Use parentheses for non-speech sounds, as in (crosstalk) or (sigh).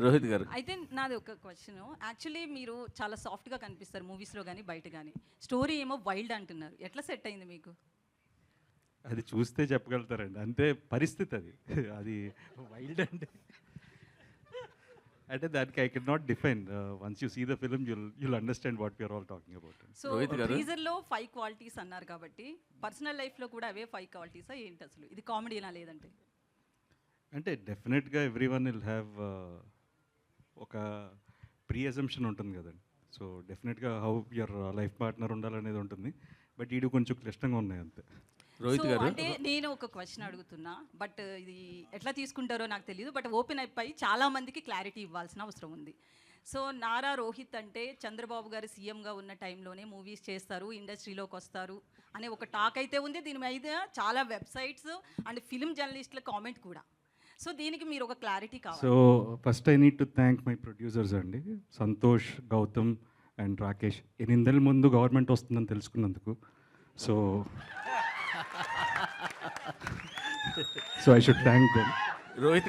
రోహిత్ గారు. అయితే నాది ఒక క్వశ్చన్ యాక్చువల్లీ మీరు చాలా సాఫ్ట్గా కనిపిస్తారు మూవీస్లో కానీ బయట కానీ స్టోరీ ఏమో వైల్డ్ అంటున్నారు. ఎట్లా సెట్ అయింది మీకు? అది చూస్తే చెప్పగలుగుతారండి. అంతే పరిస్థితి అది. (laughs) అది వైల్డ్ అంటే అంటే దానికి I can not define once you see the film you'll you'll understand what we're all talking about so Rohit garu? టీజర్లో ఫైవ్ క్వాలిటీస్ అన్నారు కాబట్టి పర్సనల్ లైఫ్లో కూడా అవే ఫైవ్ క్వాలిటీసా ఏంటి అసలు? ఇది కామెడీనా లేదంటే. అంటే డెఫినెట్గా ఎవ్రీ వన్ విల్ హ్యావ్ ఒక ప్రీ అజంప్షన్ ఉంటుంది కదండి. సో డెఫినెట్గా హౌ యువర్ లైఫ్ పార్ట్నర్ ఉండాలనేది ఉంటుంది. బట్ ఈడు కొంచెం క్లిష్టంగా ఉన్నాయి అంతే. రోహిత్ గారు? అంటే నేను ఒక క్వశ్చన్ అడుగుతున్నా. బట్ ఇది ఎట్లా తీసుకుంటారో నాకు తెలియదు బట్ ఓపెన్ అయిపోయి చాలా మందికి క్లారిటీ ఇవ్వాల్సిన అవసరం ఉంది. సో నారా రోహిత్ అంటే చంద్రబాబు గారు సీఎంగా ఉన్న టైంలోనే మూవీస్ చేస్తారు ఇండస్ట్రీలోకి వస్తారు అనే ఒక టాక్ అయితే ఉంది. దీని మీద చాలా వెబ్సైట్స్ అండ్ ఫిలిం జర్నలిస్టుల కామెంట్ కూడా. సో దీనికి మీరు ఒక క్లారిటీ కావాలి. So first I need to thank my producers అండి. సంతోష్ గౌతమ్ అండ్ రాకేష్. ఎనిమిదేళ్ళ ముందు గవర్నమెంట్ వస్తుందని తెలుసుకున్నందుకు. So so I should thank them Rohit garu